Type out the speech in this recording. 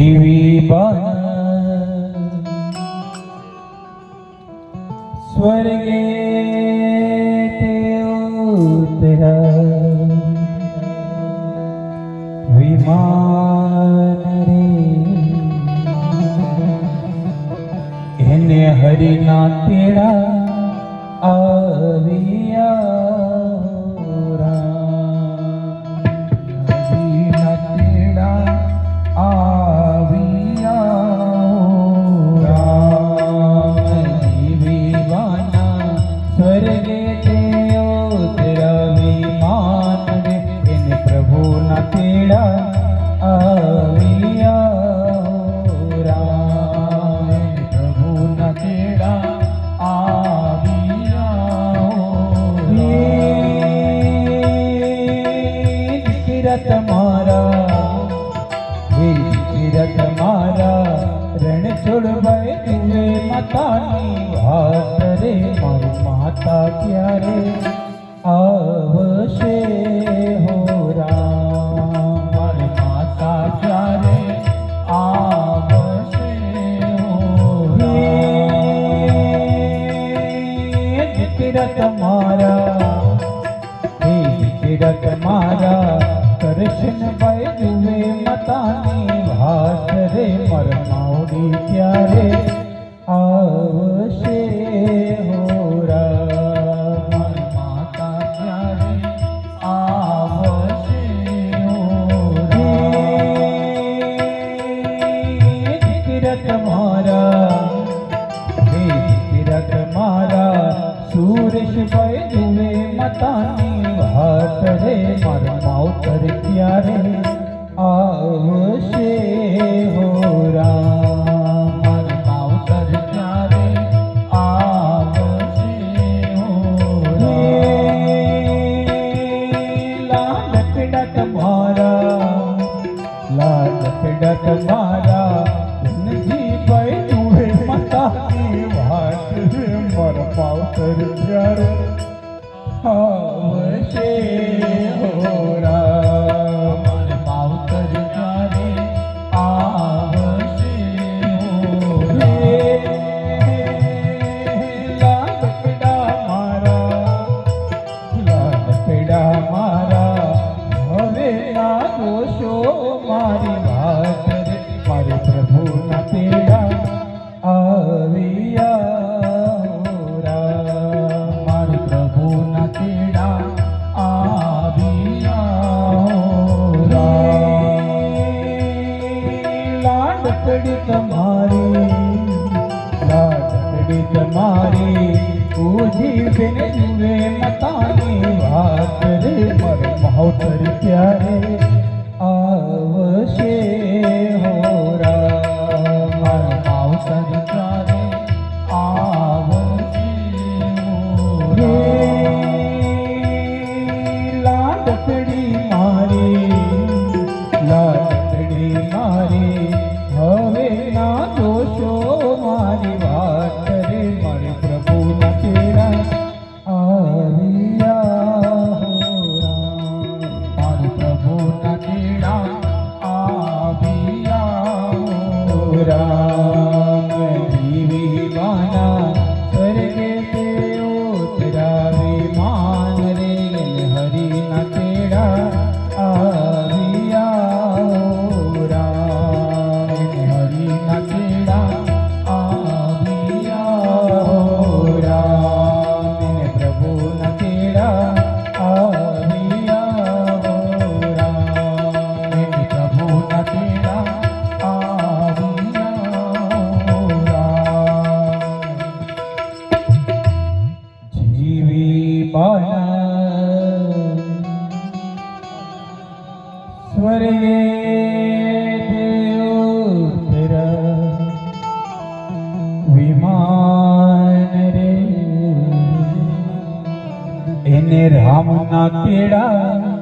જીવી બન. સ્વર્ગે તેરા વિમાન રે. એને હરિના તેડા આવી મારા રણ છોડવાય તુવે માતાની વાત. માતા ક્યારે આવશે હો રામ? માતા ક્યારે આવશે હો રામ? કિરત મારા હે કિરત મારા દર્શન ભાઈ જુએ મતાની ભાષ રે મર માવડી સુરેશ ભાઈ જુએ મતાની વાત રે મારા માવતર ક્યારે આવશે હો રામ મારા માવતર ક્યારે આવશે હો રામ લાલ પીડા તમારા લાલ પીડા મર બિન જુએ મતાની વાત રે મર મહોતર ક્યારે આવશે હો રામ મર મહોતર ક્યારે આવશે હો રામ બાના સ્વર્ગે દેવ વિમાન રે. એને રામના તેડા